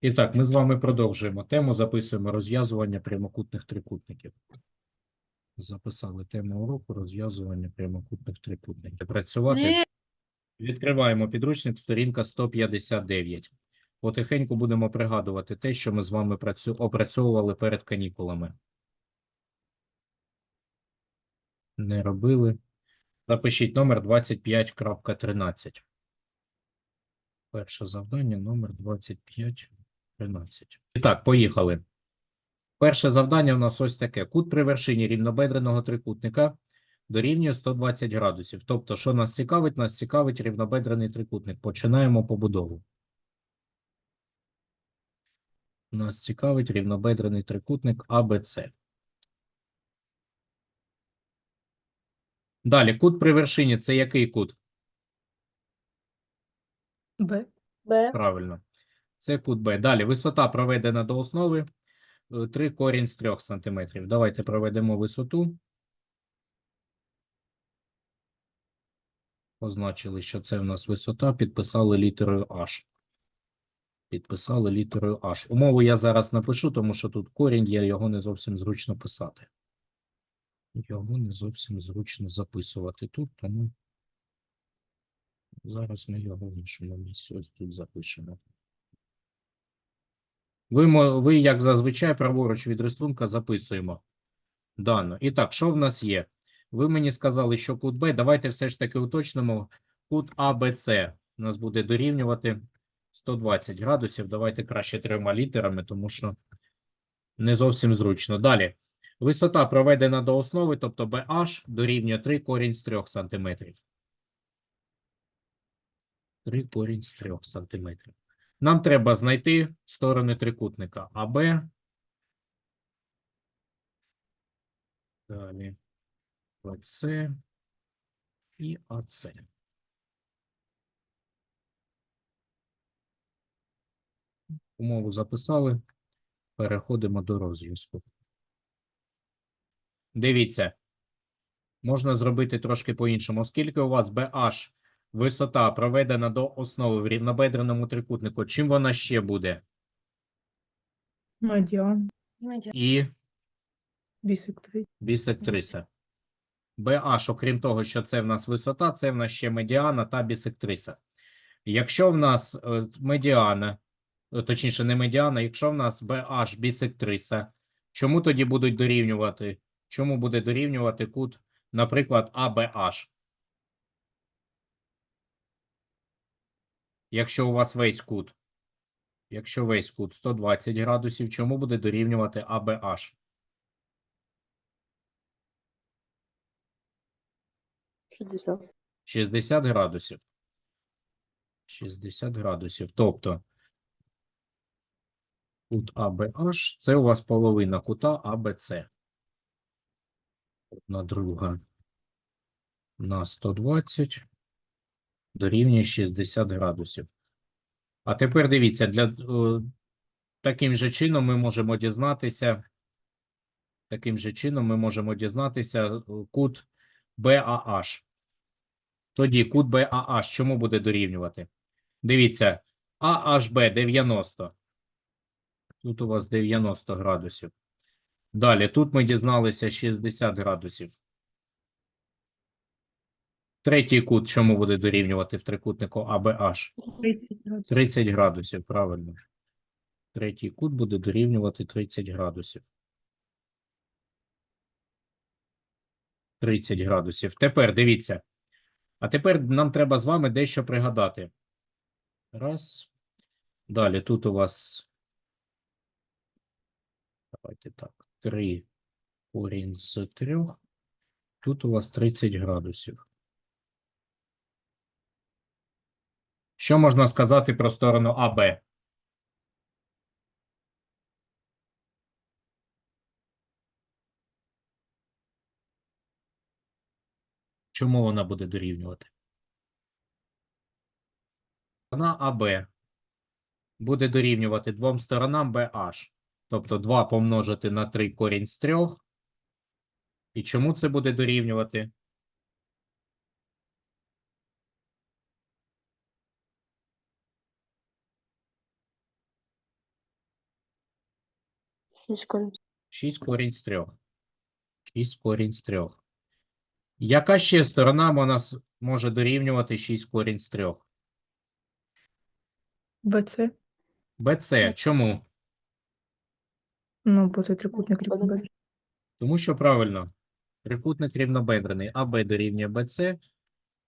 І так, ми з вами продовжуємо тему, записуємо розв'язування прямокутних трикутників. Записали тему уроку розв'язування прямокутних трикутників. Працювати. Ні. Відкриваємо підручник, сторінка 159. Потихеньку будемо пригадувати те, що ми з вами працю... опрацьовували перед канікулами. Не робили. Запишіть номер 25.13. Перше завдання номер 2513. І так, поїхали. Перше завдання у нас ось таке. Кут при вершині рівнобедреного трикутника дорівнює 120 градусів. Тобто, що нас цікавить? Нас цікавить рівнобедрений трикутник. Починаємо побудову. Нас цікавить рівнобедрений трикутник АБЦ. Далі, кут при вершині – це який кут? Б. Б. Правильно. Це кут Б. Далі, висота проведена до основи. 3 корінь з 3 сантиметрів. Давайте проведемо висоту. Позначили, що це в нас висота. Підписали літерою H. Підписали літерою H. Умову я зараз напишу, тому що тут корінь є, його не зовсім зручно писати. Його не зовсім зручно записувати тут, тому зараз ми його в іншому місці ось тут запишемо. Ви, ви, як зазвичай, праворуч від рисунка записуємо дано. І так, що в нас є? Ви мені сказали, що кут Б. Давайте все ж таки уточнимо. Кут АБЦ у нас буде дорівнювати 120 градусів. Давайте краще трьома літерами, тому що не зовсім зручно. Далі. Висота проведена до основи, тобто BH дорівнює 3 корінь з 3 сантиметрів. 3 корінь з 3 сантиметрів. Нам треба знайти сторони трикутника АБ. Далі ВС і АЦ. Умову записали. Переходимо до розв'язку. Дивіться. Можна зробити трошки по-іншому. Оскільки у вас BH висота проведена до основи в рівнобедреному трикутнику, чим вона ще буде? Медіан. І Бісектриса. бісектриса. BH, окрім того, що це в нас висота, це в нас ще медіана та бісектриса. Якщо в нас е, медіана, е, точніше, не медіана, якщо в нас BH бісектриса, чому тоді будуть дорівнювати? Чому буде дорівнювати кут, наприклад, ABH? Якщо у вас весь кут, якщо весь кут 120 градусів, чому буде дорівнювати ABH? 60. 60 градусів. 60 градусів. Тобто кут ABH – це у вас половина кута ABC. Одна друга на 120 дорівнює 60 градусів. А тепер дивіться, для, е, таким же чином ми можемо дізнатися, таким же чином ми можемо дізнатися е, кут BAH. Тоді кут BAH чому буде дорівнювати? Дивіться, AHB 90. Тут у вас 90 градусів. Далі, тут ми дізналися 60 градусів. Третій кут чому буде дорівнювати в трикутнику ABH? 30 градусів. 30 градусів, правильно. Третій кут буде дорівнювати 30 градусів. 30 градусів. Тепер дивіться. А тепер нам треба з вами дещо пригадати. Раз. Далі тут у вас. Давайте так. 3 корінь з 3. Тут у вас 30 градусів. Що можна сказати про сторону АБ? Чому вона буде дорівнювати? Сторона АБ буде дорівнювати двом сторонам BH. Тобто 2 помножити на 3 корінь з 3. І чому це буде дорівнювати? 6 корінь. 6 корінь з 3. 6 корінь з 3. Яка ще сторона у нас може дорівнювати 6 корінь з 3? БЦ. БЦ. Чому? Ну, бо це трикутник рівнобедрений. Тому що правильно. Трикутник рівнобедрений. АБ дорівнює БЦ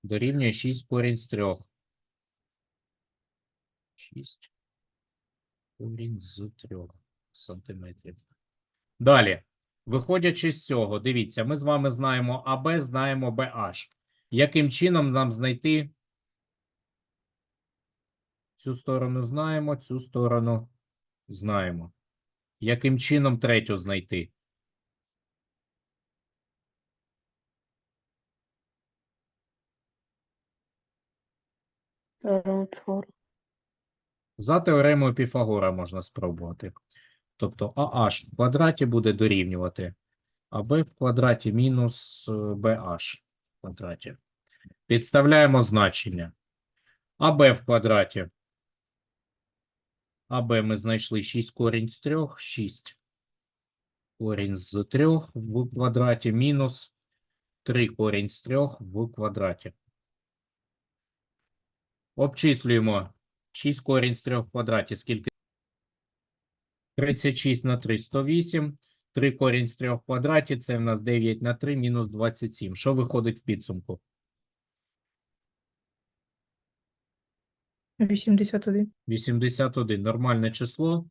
дорівнює 6 корінь з 3. 6 корінь з 3 сантиметрів. Далі. Виходячи з цього, дивіться, ми з вами знаємо АБ, знаємо BH. Яким чином нам знайти цю сторону знаємо, цю сторону знаємо. Яким чином третю знайти? За теоремою Піфагора можна спробувати. Тобто AH в квадраті буде дорівнювати АБ в квадраті мінус е, BH в квадраті. Підставляємо значення. АБ в квадраті. АБ ми знайшли 6 корінь з 3, 6 корінь з 3 в квадраті мінус 3 корінь з 3 в квадраті. Обчислюємо 6 корінь з 3 в квадраті. Скільки? 36 на 3 – 108. 3 корінь з 3 в квадраті – це в нас 9 на 3 – мінус 27. Що виходить в підсумку? 81. 81. Нормальне число.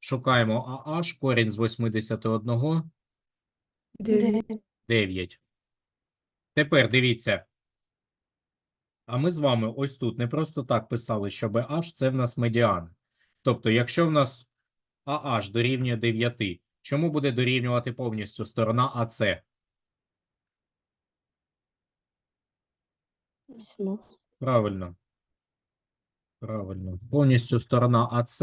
Шукаємо AH. Корінь з 81 9. 9. Тепер дивіться. А ми з вами ось тут не просто так писали, що BH – це в нас медіан. Тобто, якщо в нас AH дорівнює 9, чому буде дорівнювати повністю сторона AC? 18. Правильно. Правильно. Повністю сторона АС.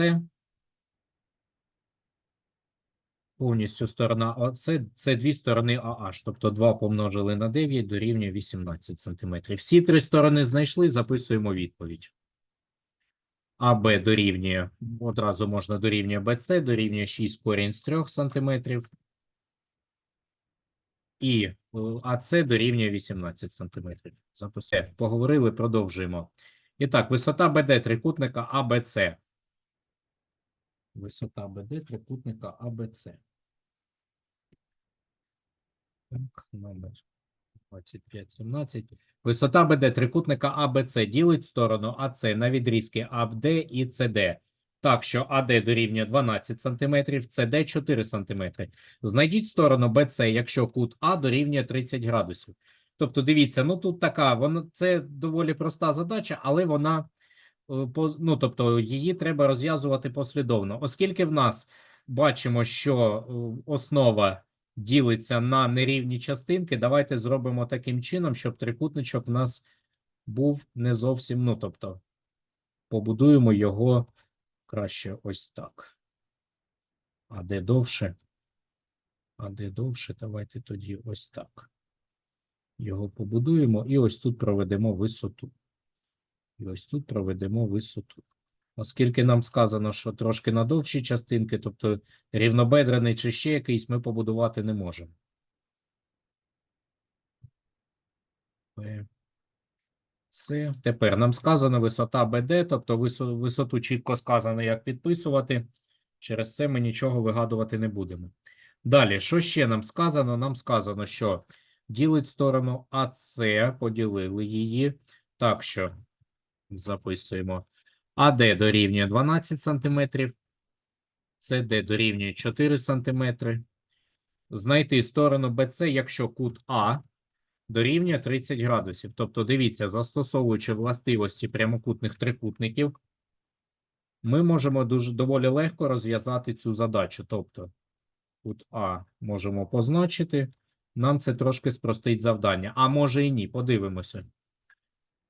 Повністю сторона АС – це дві сторони AH. Тобто 2 помножили на 9 дорівнює 18 см. Всі три сторони знайшли, записуємо відповідь. АБ дорівнює, одразу можна дорівнює БЦ, дорівнює 6 корінь з 3 см. І е, АЦ дорівнює 18 см. Записуємо. Поговорили, продовжуємо. І так, висота БД трикутника АБЦ. Висота БД трикутника АБЦ. Так, номер 2517. Висота БД трикутника АБЦ ділить сторону АЦ на відрізки АБД і СД. Так, що АД дорівнює 12 см, СД 4 см. Знайдіть сторону БЦ, якщо кут А дорівнює 30 градусів. Тобто, дивіться, ну тут така, воно це доволі проста задача, але вона е, ну, тобто, її треба розв'язувати послідовно. Оскільки в нас бачимо, що е, основа ділиться на нерівні частинки, давайте зробимо таким чином, щоб трикутничок в нас був не зовсім, ну, тобто, побудуємо його краще ось так. А де довше? А де довше, давайте тоді ось так. Його побудуємо і ось тут проведемо висоту. І ось тут проведемо висоту. Оскільки нам сказано, що трошки на довші частинки, тобто рівнобедрений чи ще якийсь, ми побудувати не можемо. С. Тепер нам сказано висота БД, тобто висоту чітко сказано, як підписувати. Через це ми нічого вигадувати не будемо. Далі, що ще нам сказано? Нам сказано, що ділить сторону АС, поділили її. Так що записуємо. АД дорівнює 12 см, СД дорівнює 4 см. Знайти сторону БЦ, якщо кут А дорівнює 30 градусів. Тобто, дивіться, застосовуючи властивості прямокутних трикутників, ми можемо дуже доволі легко розв'язати цю задачу. Тобто, кут А можемо позначити. Нам це трошки спростить завдання. А може і ні. Подивимося.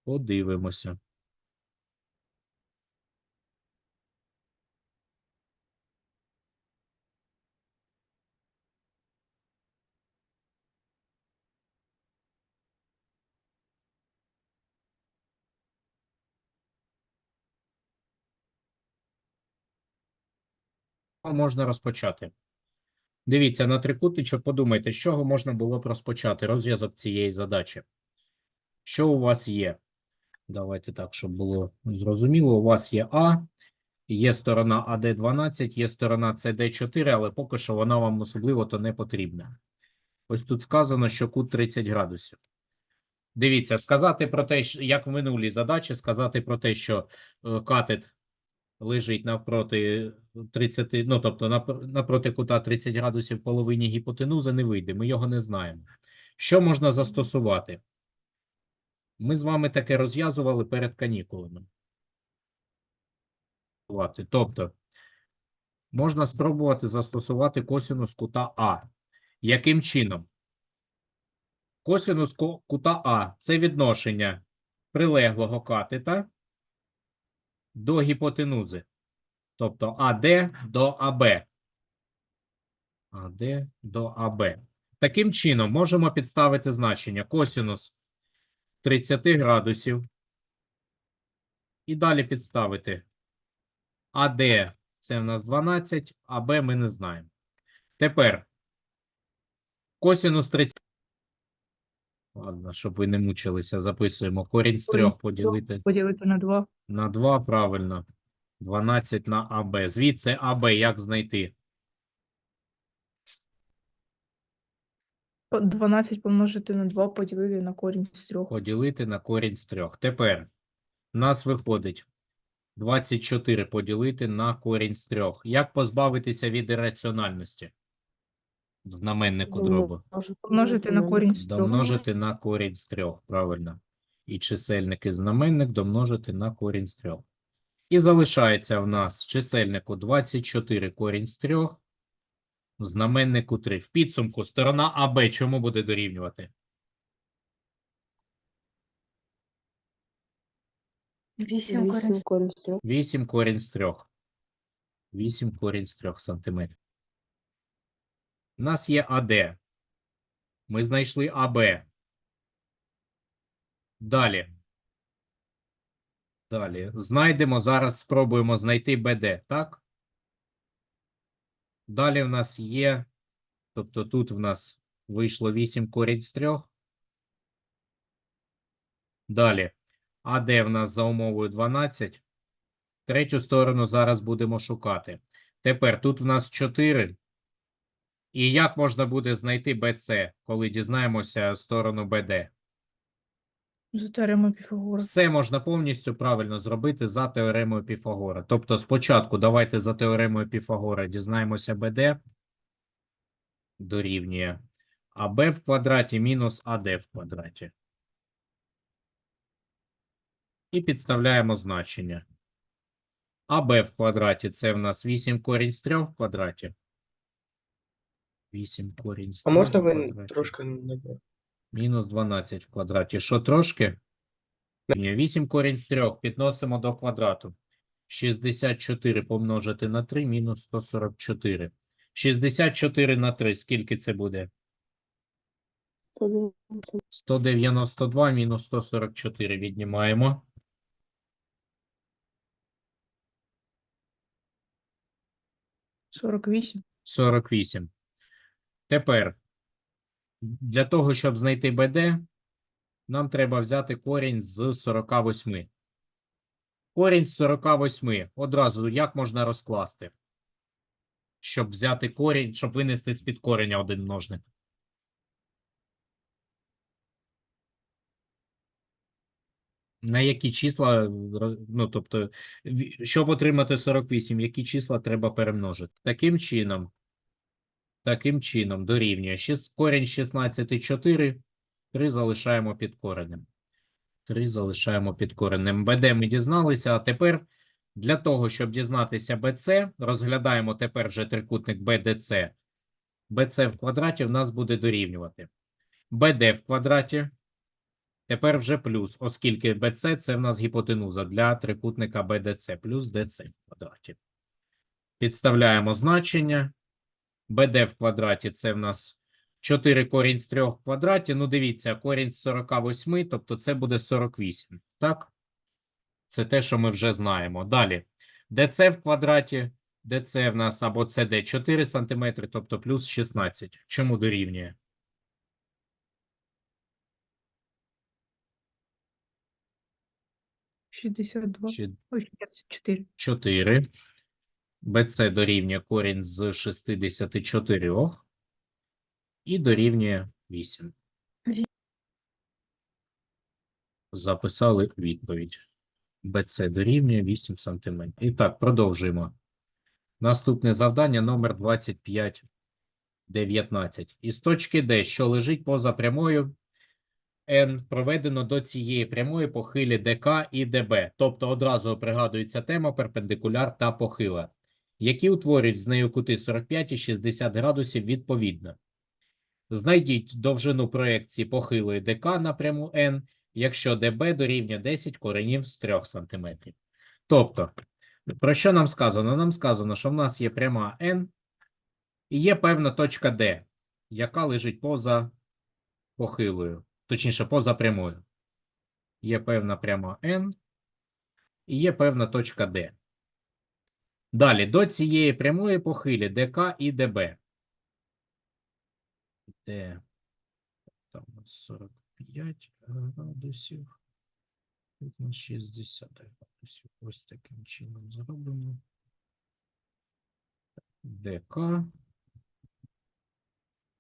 Подивимося. Можна розпочати. Дивіться, на трикутничок подумайте, з чого можна було б розпочати розв'язок цієї задачі. Що у вас є? Давайте так, щоб було зрозуміло. У вас є А, є сторона АД12, є сторона СД4, але поки що вона вам особливо то не потрібна. Ось тут сказано, що кут 30 градусів. Дивіться, сказати про те, як в минулій задачі, сказати про те, що е, катет лежить навпроти 30, ну тобто нап- напроти кута 30 градусів половині гіпотенузи не вийде, ми його не знаємо. Що можна застосувати? Ми з вами таке розв'язували перед канікулами. Тобто, можна спробувати застосувати косинус кута А. Яким чином? Косинус кута А це відношення прилеглого катета до гіпотенузи. Тобто АД до АБ. АД до АБ. Таким чином, можемо підставити значення косинус 30 градусів. І далі підставити АД це в нас 12, АБ ми не знаємо. Тепер косинус 30. Ладно, щоб ви не мучилися, записуємо. Корінь з трьох поділити Поділити на 2. на 2, правильно. 12 на АБ. Звідси АБ як знайти? 12 помножити на 2 поділити на корінь з 3. Поділити на корінь з трьох. Тепер у нас виходить 24 поділити на корінь з трьох. Як позбавитися від ірраціональності? В знаменнику дробу. Помножити на корінь з 3. Домножити на корінь з трьох, правильно. І чисельник і знаменник домножити на корінь з трьох. І залишається в нас в чисельнику 24 корінь з трьох, в знаменнику 3. В підсумку сторона АБ чому буде дорівнювати? 8 корінь з 3. 8 корінь з 3. 8 корінь з 3 сантиметрів. У нас є АД. Ми знайшли АБ. Далі. Далі. Знайдемо, зараз спробуємо знайти БД, так? Далі в нас є, тобто тут в нас вийшло 8 корінь з 3. Далі. АД в нас за умовою 12. Третю сторону зараз будемо шукати. Тепер тут в нас 4. І як можна буде знайти БЦ, коли дізнаємося сторону БД? За теоремою Піфагора. Все можна повністю правильно зробити за теоремою Піфагора. Тобто спочатку давайте за теоремою Піфагора дізнаємося БД дорівнює АБ в квадраті мінус АД в квадраті. І підставляємо значення. АБ в квадраті це в нас 8 корінь з 3 в квадраті. 8 корінь з А 3 можна в ви квадраті. трошки не Мінус 12 в квадраті. Що трошки? Ні, 8 корінь з 3 підносимо до квадрату. 64 помножити на 3 мінус 144. 64 на 3. Скільки це буде? 192 мінус 144 віднімаємо. – 48. 48. Тепер для того, щоб знайти БД, нам треба взяти корінь з 48. Корінь з 48. Одразу як можна розкласти? Щоб взяти корінь, щоб винести з-під кореня один множник. На які числа, ну, тобто, щоб отримати 48, які числа треба перемножити? Таким чином, таким чином дорівнює шіс- корінь 16 4, 3 залишаємо під коренем. 3 залишаємо під коренем. БД ми дізналися, а тепер для того, щоб дізнатися БЦ, розглядаємо тепер вже трикутник БДЦ. БЦ в квадраті в нас буде дорівнювати. БД в квадраті. Тепер вже плюс, оскільки BC – це в нас гіпотенуза для трикутника BDC, плюс DC в квадраті. Підставляємо значення. BD в квадраті – це в нас 4 корінь з 3 в квадраті. Ну, дивіться, корінь з 48, тобто це буде 48, так? Це те, що ми вже знаємо. Далі. DC в квадраті ДЦ в нас або СД 4 см, тобто плюс 16. Чому дорівнює? Шістдесят два. Чи Ой, шістдесят чотири. 4. БЦ дорівнює корінь з 64 і дорівнює 8. Записали відповідь. БЦ дорівнює 8 см. І так, продовжуємо. Наступне завдання номер 25, 19. Із точки D, що лежить поза прямою, N проведено до цієї прямої похилі ДК і ДБ. Тобто одразу пригадується тема перпендикуляр та похила, які утворюють з нею кути 45 і 60 градусів відповідно. Знайдіть довжину проекції похилої ДК на пряму N, якщо ДБ дорівнює 10 коренів з 3 см. Тобто, про що нам сказано? Нам сказано, що в нас є пряма N і є певна точка D, яка лежить поза похилою, точніше, поза прямою. Є певна пряма N і є певна точка D. Далі, до цієї прямої похилі ДК і ДБ. Де там 45 градусів. Тут у нас 60 градусів. Ось таким чином зробимо. ДК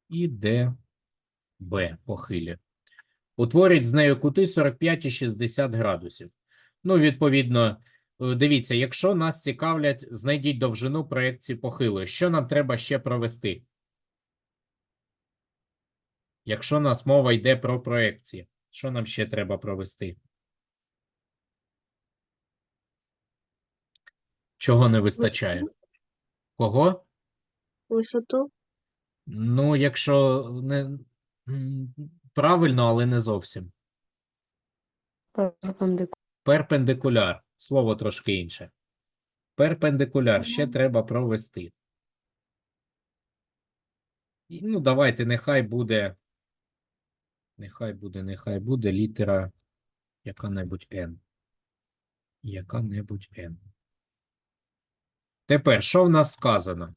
і ДБ похилі. Утворюють з нею кути 45 і 60 градусів. Ну, відповідно, дивіться, якщо нас цікавлять, знайдіть довжину проекції похилої. Що нам треба ще провести? Якщо нас мова йде про проекції, що нам ще треба провести? Чого не вистачає? Кого? Висоту. Ну, якщо не правильно, але не зовсім. Перпендикуляр. Перпендикуляр. Слово трошки інше. Перпендикуляр ще треба провести. І, Ну, давайте, нехай буде. Нехай буде, нехай буде літера яка-небудь N. Яка-небудь N. Тепер, що в нас сказано?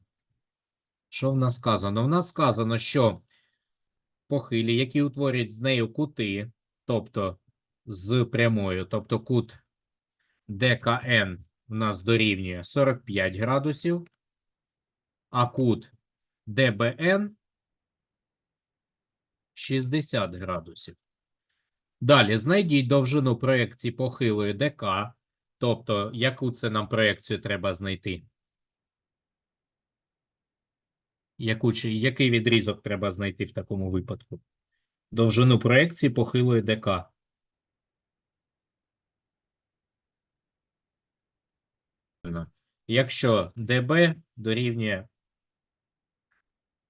Що в нас сказано? В нас сказано, що похилі, які утворюють з нею кути, тобто з прямою, тобто кут ДКН у нас дорівнює 45 градусів, а кут ДБН 60 градусів. Далі знайдіть довжину проекції похилої ДК, тобто яку це нам проекцію треба знайти. Яку, чи- який відрізок треба знайти в такому випадку? Довжину проекції похилої ДК. Правильно. Якщо ДБ дорівнює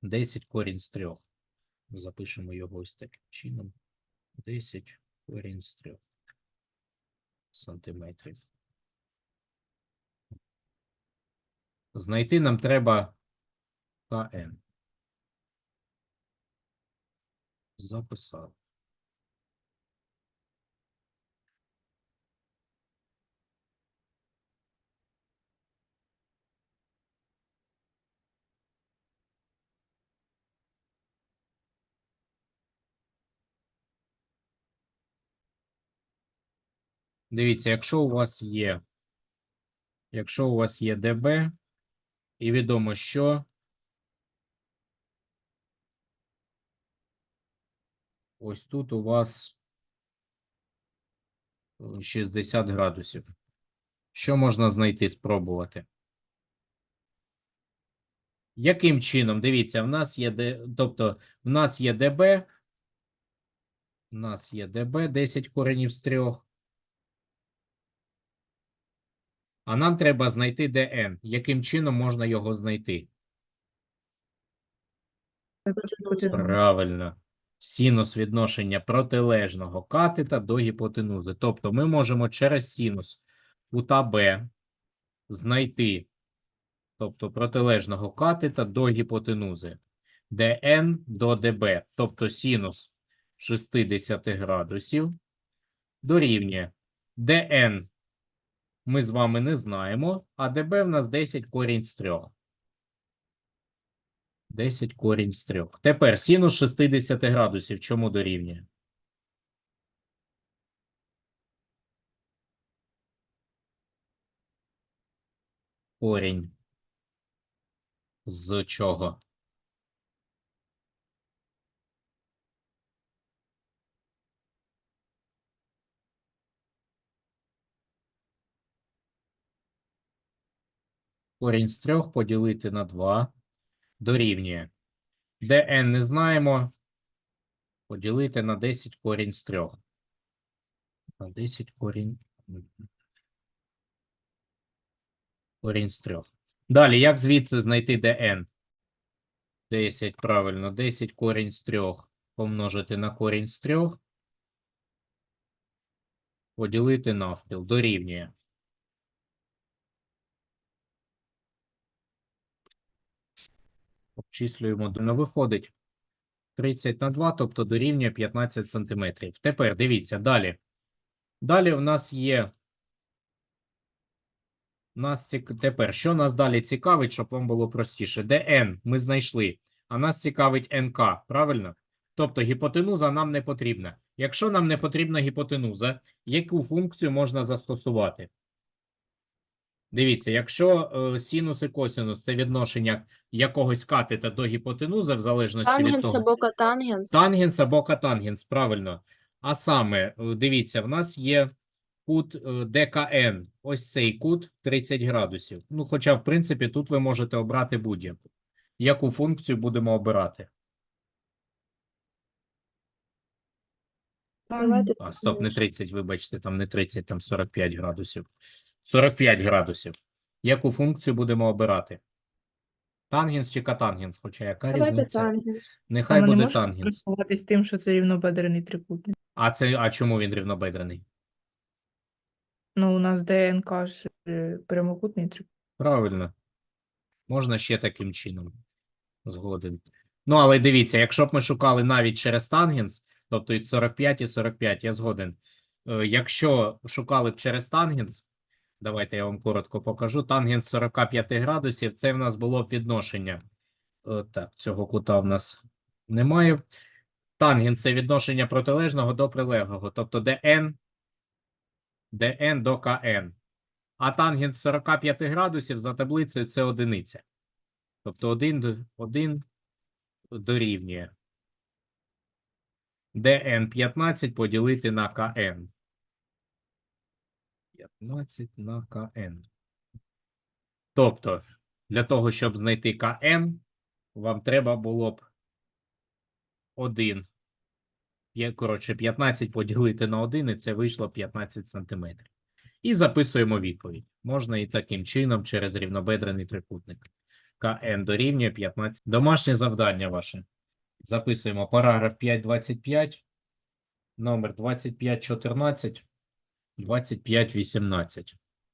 10 корінь з 3. Запишемо його ось таким чином. 10 корінь з 3 сантиметрів. Знайти нам треба КН. Записав. Дивіться, якщо у вас є, якщо у вас є ДБ, і відомо, що ось тут у вас е, 60 градусів. Що можна знайти, спробувати? Яким чином? Дивіться, в нас є Д, тобто в нас є ДБ, в нас є ДБ 10 коренів з 3. А нам треба знайти ДН. Яким чином можна його знайти? Правильно. Синус відношення протилежного катета до гіпотенузи. Тобто ми можемо через синус кута Б знайти, тобто протилежного катета до гіпотенузи. ДН до ДБ, тобто синус 60 градусів, дорівнює ДН ми з вами не знаємо, а ДБ в нас 10 корінь з 3. 10 корінь з 3. Тепер синус 60 градусів чому дорівнює? Корінь з чого? Корінь з 3 поділити на 2 дорівнює. dn не знаємо. Поділити на 10 корінь з 3. На 10 корінь. Корінь з 3. Далі, як звідси знайти dn? 10, правильно, 10 корінь з 3 помножити на корінь з 3. Поділити навпіл. Дорівнює. Обчислюємо, до виходить 30 на 2, тобто дорівнює 15 сантиметрів. Тепер дивіться далі. Далі у нас є. Нас цік... Тепер, що нас далі цікавить, щоб вам було простіше? dn ми знайшли, а нас цікавить nk, правильно? Тобто гіпотенуза нам не потрібна. Якщо нам не потрібна гіпотенуза, яку функцію можна застосувати? Дивіться, якщо е, синус і косинус це відношення якогось катета до гіпотенузи, в залежності від Тангенс того. або котангенс. Тангенс або катангенс, правильно. А саме, е, дивіться, в нас є кут е, ДКН. Ось цей кут 30 градусів. Ну, хоча, в принципі, тут ви можете обрати будь-яку. Яку функцію будемо обирати? Давайте А, стоп, не 30, вибачте, там не 30, там 45 градусів. 45 градусів. Яку функцію будемо обирати? Тангенс чи катангенс? Хоча яка Давайте різниця? тангенс. Нехай ми не буде можемо тангенс. користуватись тим, що це рівнобедрений трикутник. А це, а чому він рівнобедрений? Ну, у нас ДНК ж е, прямокутний трикутник. Правильно. Можна ще таким чином. Згоден. Ну, але дивіться, якщо б ми шукали навіть через тангенс, тобто і 45 і 45, я згоден. Е, Якщо шукали б через тангенс, давайте я вам коротко покажу. Тангенс 45 градусів, це в нас було відношення. Е, Так, цього кута в нас немає. Тангенс – це відношення протилежного до прилеглого, тобто dn, dn до kn. А тангенс 45 градусів за таблицею це одиниця. Тобто 1, 1 дорівнює dn 15 поділити на kn. 15 на kn. Тобто, для того, щоб знайти kn, вам треба було б 1. Коротше, 15 поділити на 1, і це вийшло 15 сантиметрів. І записуємо відповідь. Можна і таким чином через рівнобедрений трикутник. КН дорівнює 15. Домашнє завдання ваше. Записуємо параграф 5.25, номер 25.14, 25.18.